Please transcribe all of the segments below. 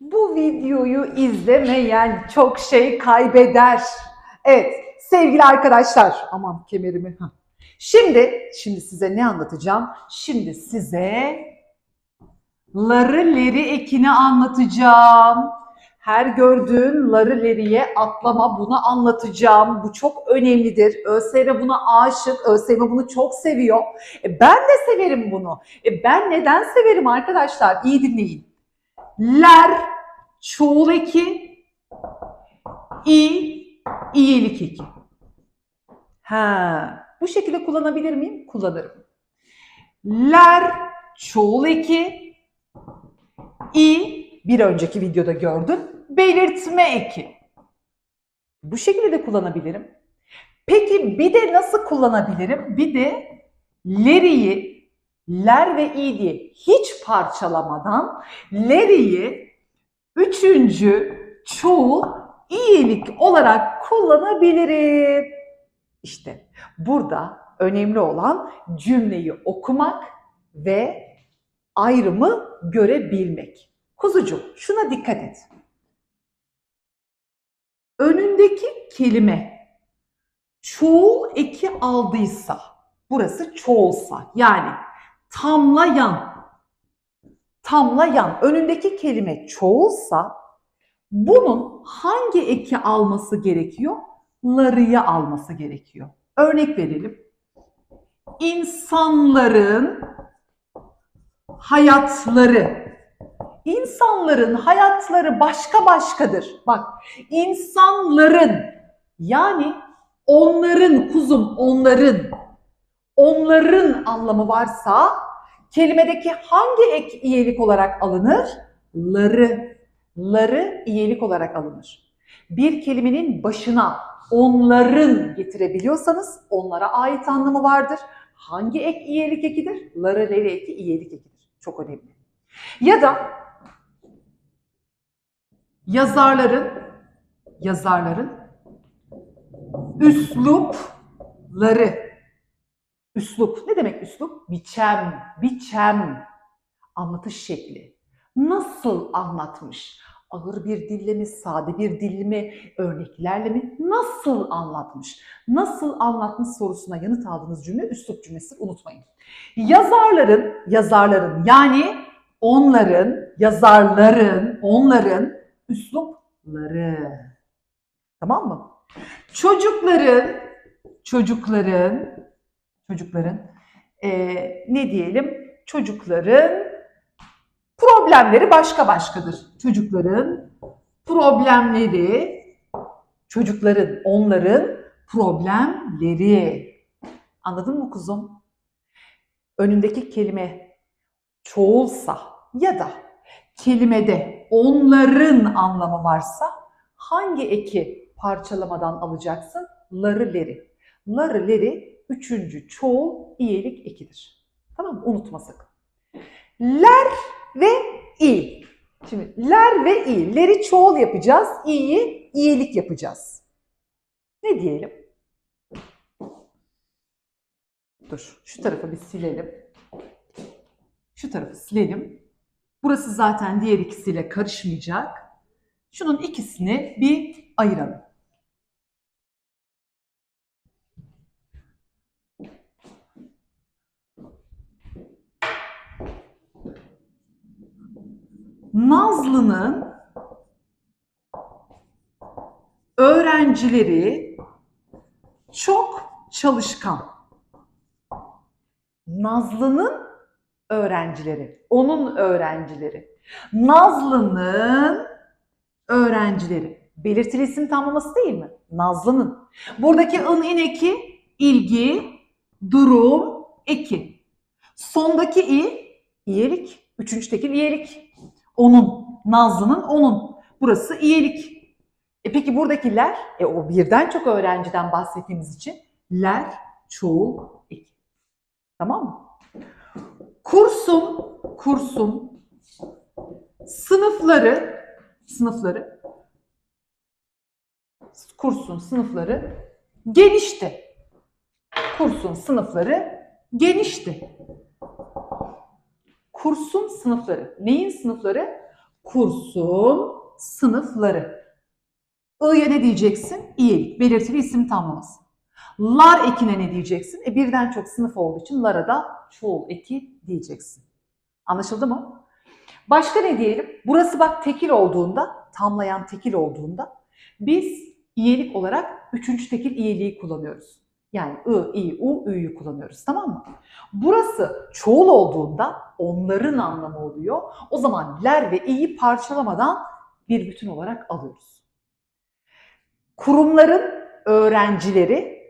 Bu videoyu izlemeyen çok şey kaybeder. Evet sevgili arkadaşlar. Aman kemerimi. Şimdi, şimdi size ne anlatacağım? Şimdi size ları leri ekini anlatacağım. Her gördüğün ları leriye atlama bunu anlatacağım. Bu çok önemlidir. ÖSYM buna aşık. ÖSYM bunu çok seviyor. E ben de severim bunu. E ben neden severim arkadaşlar? İyi dinleyin. Ler, çoğul eki, i, iyilik eki. Ha, bu şekilde kullanabilir miyim? Kullanırım. Ler, çoğul eki, i, bir önceki videoda gördün, belirtme eki. Bu şekilde de kullanabilirim. Peki bir de nasıl kullanabilirim? Bir de leriyi, ler ve i diye hiç parçalamadan leriyi üçüncü çoğul iyilik olarak kullanabilirim. İşte burada önemli olan cümleyi okumak ve ayrımı görebilmek. Kuzucuğum şuna dikkat et. Önündeki kelime çoğul eki aldıysa, burası çoğulsa yani tamlayan, tamlayan önündeki kelime çoğulsa bunun hangi eki alması gerekiyor? Larıya alması gerekiyor. Örnek verelim. İnsanların hayatları. İnsanların hayatları başka başkadır. Bak, insanların yani onların kuzum onların onların anlamı varsa kelimedeki hangi ek iyilik olarak alınır? Ları. Ları iyilik olarak alınır. Bir kelimenin başına onların getirebiliyorsanız onlara ait anlamı vardır. Hangi ek iyilik ekidir? Ları leri eki iyilik ekidir. Çok önemli. Ya da yazarların yazarların üslupları Üslup. Ne demek üslup? Biçem, biçem, anlatış şekli. Nasıl anlatmış? Ağır bir dille mi, sade bir dille mi, örneklerle mi? Nasıl anlatmış? Nasıl anlatmış sorusuna yanıt aldığınız cümle üslup cümlesi unutmayın. Yazarların, yazarların yani onların, yazarların, onların üslupları. Tamam mı? Çocukların, çocukların, çocukların eee, ne diyelim çocukların problemleri başka başkadır. Çocukların problemleri çocukların onların problemleri. Anladın mı kuzum? Önündeki kelime çoğulsa ya da kelimede onların anlamı varsa hangi eki parçalamadan alacaksın? Ları leri. Üçüncü çoğul iyilik ekidir. Tamam mı? Unutma sakın. Ler ve i. Şimdi ler ve i. Leri çoğul yapacağız. i'yi iyilik yapacağız. Ne diyelim? Dur. Şu tarafı bir silelim. Şu tarafı silelim. Burası zaten diğer ikisiyle karışmayacak. Şunun ikisini bir ayıralım. Nazlı'nın öğrencileri çok çalışkan. Nazlı'nın öğrencileri, onun öğrencileri. Nazlı'nın öğrencileri. Belirtili isim tamlaması değil mi? Nazlı'nın. Buradaki ın in eki ilgi, durum, eki. Sondaki i iyilik. Üçüncü tekil iyilik. Onun. Nazlı'nın onun. Burası iyilik. E peki buradakiler? E o birden çok öğrenciden bahsettiğimiz için ler, çoğul, eki. Tamam mı? Kursun, kursun sınıfları, sınıfları, kursun sınıfları genişti. Kursun sınıfları genişti. Kursun sınıfları. Neyin sınıfları? kursun sınıfları. I'ya ne diyeceksin? İyilik. Belirtili isim tamlaması. Lar ekine ne diyeceksin? E birden çok sınıf olduğu için lara da çoğul eki diyeceksin. Anlaşıldı mı? Başka ne diyelim? Burası bak tekil olduğunda, tamlayan tekil olduğunda biz iyilik olarak üçüncü tekil iyiliği kullanıyoruz. Yani I, I, U, Ü'yü kullanıyoruz tamam mı? Burası çoğul olduğunda onların anlamı oluyor. O zaman ler ve i'yi parçalamadan bir bütün olarak alıyoruz. Kurumların öğrencileri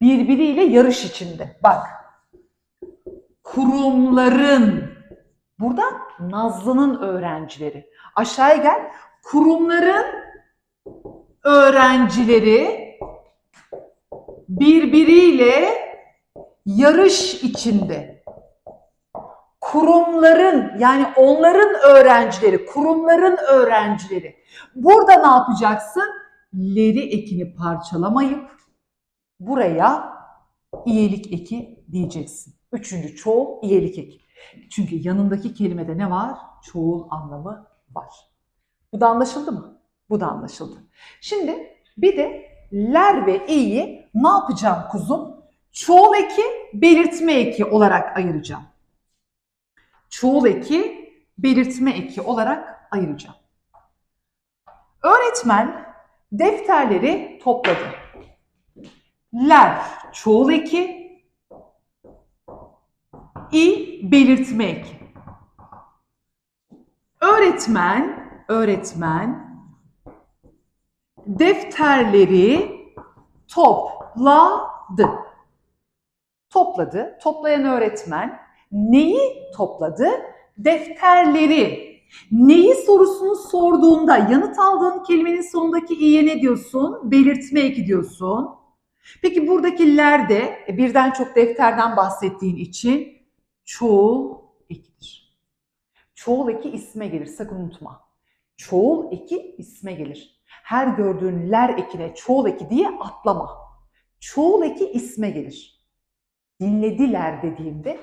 birbiriyle yarış içinde. Bak. Kurumların burada Nazlı'nın öğrencileri. Aşağıya gel. Kurumların öğrencileri birbiriyle yarış içinde. Kurumların yani onların öğrencileri, kurumların öğrencileri. Burada ne yapacaksın? Leri ekini parçalamayıp buraya iyilik eki diyeceksin. Üçüncü çoğul iyilik eki. Çünkü yanındaki kelimede ne var? Çoğul anlamı var. Bu da anlaşıldı mı? Bu da anlaşıldı. Şimdi bir de ler ve i'yi ne yapacağım kuzum? Çoğul eki, belirtme eki olarak ayıracağım. Çoğul eki, belirtme eki olarak ayıracağım. Öğretmen defterleri topladı. Ler çoğul eki, i belirtme eki. Öğretmen, öğretmen defterleri topladı. Topladı. Toplayan öğretmen neyi topladı? Defterleri. Neyi sorusunu sorduğunda yanıt aldığın kelimenin sonundaki i'ye ne diyorsun? Belirtme eki diyorsun. Peki buradakiler de e, birden çok defterden bahsettiğin için çoğul ekidir. Çoğul eki isme gelir sakın unutma. Çoğul eki isme gelir. Her gördüğün ler ekine çoğul eki diye atlama. Çoğul eki isme gelir. Dinlediler dediğimde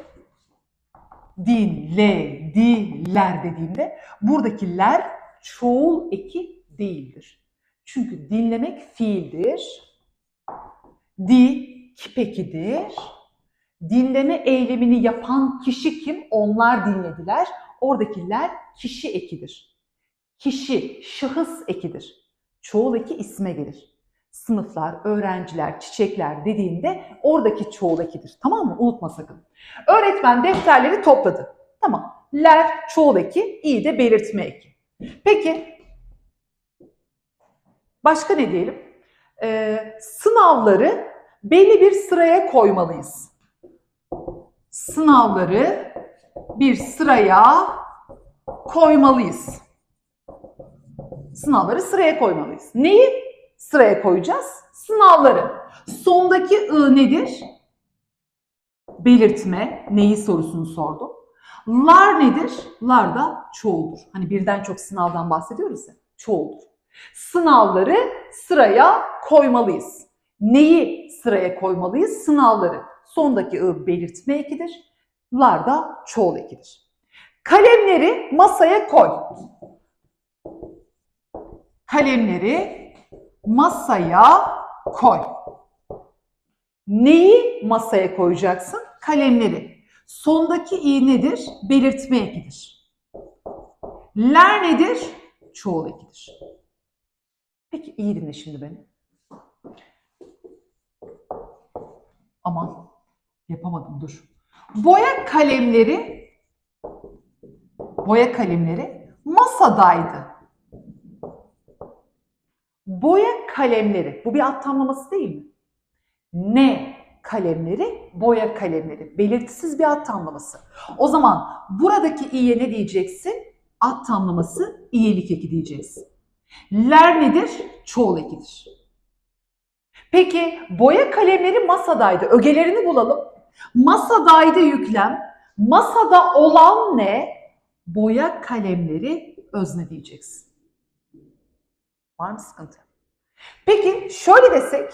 dinlediler dediğimde buradakiler çoğul eki değildir. Çünkü dinlemek fiildir. Di kipekidir. Dinleme eylemini yapan kişi kim? Onlar dinlediler. Oradakiler kişi ekidir. Kişi, şahıs ekidir. Çoğul eki isme gelir. Sınıflar, öğrenciler, çiçekler dediğinde oradaki çoğul ekidir. Tamam mı? Unutma sakın. Öğretmen defterleri topladı. Tamam. Ler çoğul eki, iyi de belirtme eki. Peki başka ne diyelim? Ee, sınavları belli bir sıraya koymalıyız. Sınavları bir sıraya koymalıyız. Sınavları sıraya koymalıyız. Neyi sıraya koyacağız? Sınavları. Sondaki ı nedir? Belirtme. Neyi sorusunu sordum. Lar nedir? Lar da çoğuldur. Hani birden çok sınavdan bahsediyoruz ya. Çoğuldur. Sınavları sıraya koymalıyız. Neyi sıraya koymalıyız? Sınavları. Sondaki ı belirtme ekidir. Lar da çoğul ekidir. Kalemleri masaya koy. Kalemleri masaya koy. Neyi masaya koyacaksın? Kalemleri. Sondaki i nedir? Belirtme ekidir. Ler nedir? Çoğul ekidir. Peki iyi dinle şimdi beni. Aman yapamadım dur. Boya kalemleri boya kalemleri masadaydı. Boya kalemleri. Bu bir ad tamlaması değil mi? Ne kalemleri? Boya kalemleri. Belirtisiz bir ad tamlaması. O zaman buradaki i'ye ne diyeceksin? Ad tamlaması iyilik eki diyeceğiz. Ler nedir? Çoğul ekidir. Peki boya kalemleri masadaydı. Ögelerini bulalım. Masadaydı yüklem. Masada olan ne? Boya kalemleri özne diyeceksin. Var mı sıkıntı? Peki şöyle desek.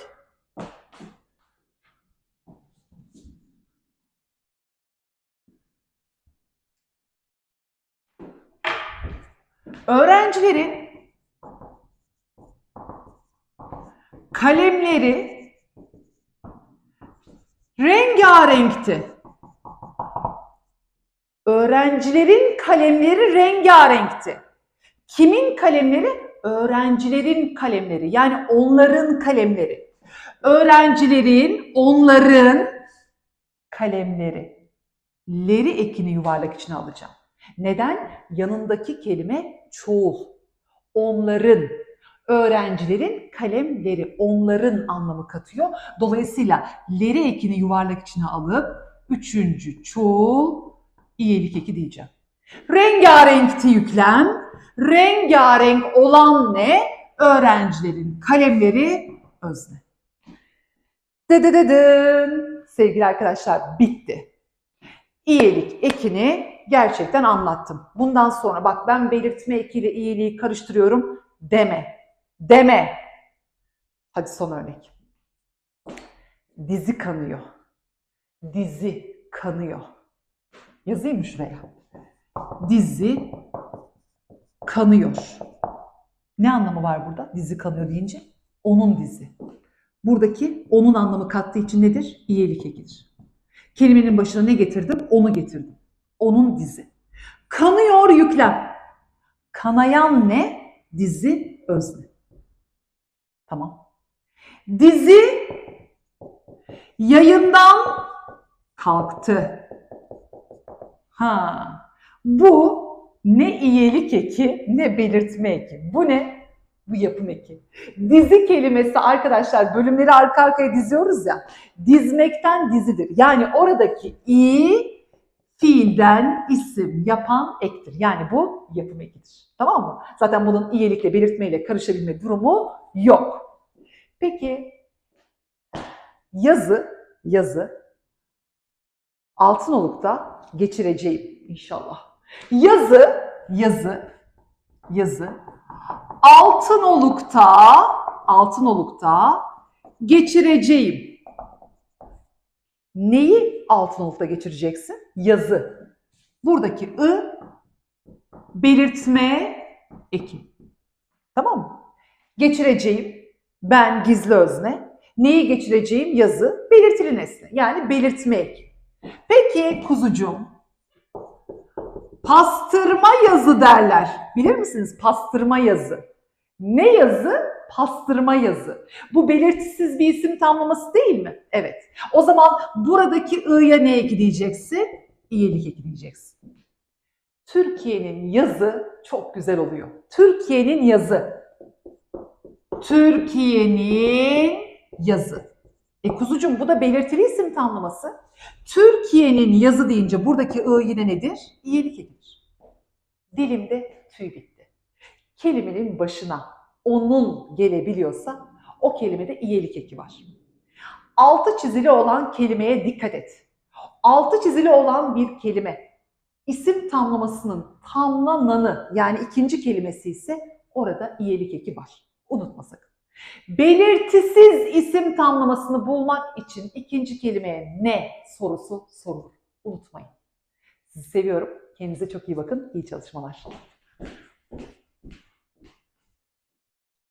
Öğrencilerin kalemleri rengarenkti. Öğrencilerin kalemleri rengarenkti. Kimin kalemleri? Öğrencilerin kalemleri. Yani onların kalemleri. Öğrencilerin, onların kalemleri. Leri ekini yuvarlak içine alacağım. Neden? Yanındaki kelime çoğul. Onların, öğrencilerin kalemleri, onların anlamı katıyor. Dolayısıyla leri ekini yuvarlak içine alıp üçüncü çoğul iyilik eki diyeceğim. Rengarenkti yüklem. Rengarenk olan ne? Öğrencilerin kalemleri özne. Dedededin. Sevgili arkadaşlar bitti. İyilik ekini gerçekten anlattım. Bundan sonra bak ben belirtme ekiyle iyiliği karıştırıyorum deme. Deme. Hadi son örnek. Dizi kanıyor. Dizi kanıyor. Yazayım mı şuraya? Dizi kanıyor. Ne anlamı var burada? Dizi kanıyor deyince onun dizi. Buradaki onun anlamı kattığı için nedir? İyilik ekidir. Kelimenin başına ne getirdim? Onu getirdim. Onun dizi. Kanıyor yüklem. Kanayan ne? Dizi özne. Tamam. Dizi yayından kalktı. Ha. Bu ne iyilik eki ne belirtme eki. Bu ne? Bu yapım eki. Dizi kelimesi arkadaşlar bölümleri arka arkaya diziyoruz ya. Dizmekten dizidir. Yani oradaki i fiilden isim yapan ektir. Yani bu yapım ekidir. Tamam mı? Zaten bunun iyilikle belirtmeyle karışabilme durumu yok. Peki yazı, yazı Altınoluk'ta geçireceğim inşallah. Yazı, yazı, yazı Altınoluk'ta, Altınoluk'ta geçireceğim. Neyi Altınoluk'ta geçireceksin? Yazı. Buradaki ı belirtme eki. Tamam mı? Geçireceğim ben gizli özne. Neyi geçireceğim? Yazı. Belirtili nesne. Yani belirtme eki. Peki kuzucuğum pastırma yazı derler. Bilir misiniz pastırma yazı? Ne yazı? Pastırma yazı. Bu belirtisiz bir isim tamlaması değil mi? Evet. O zaman buradaki i'ya ne ekleyeceksin? İyilik ekleyeceksin. Türkiye'nin yazı çok güzel oluyor. Türkiye'nin yazı. Türkiye'nin yazı. E kuzucuğum bu da belirtili isim tamlaması. Türkiye'nin yazı deyince buradaki i yine nedir? İyilik ekidir. Dilimde tüy bitti. Kelimenin başına onun gelebiliyorsa o kelimede iyilik eki var. Altı çizili olan kelimeye dikkat et. Altı çizili olan bir kelime isim tamlamasının tamlananı yani ikinci kelimesi ise orada iyilik eki var. Unutma sakın. Belirtisiz isim tamlamasını bulmak için ikinci kelimeye ne sorusu sorulur. Unutmayın. Sizi seviyorum. Kendinize çok iyi bakın. İyi çalışmalar.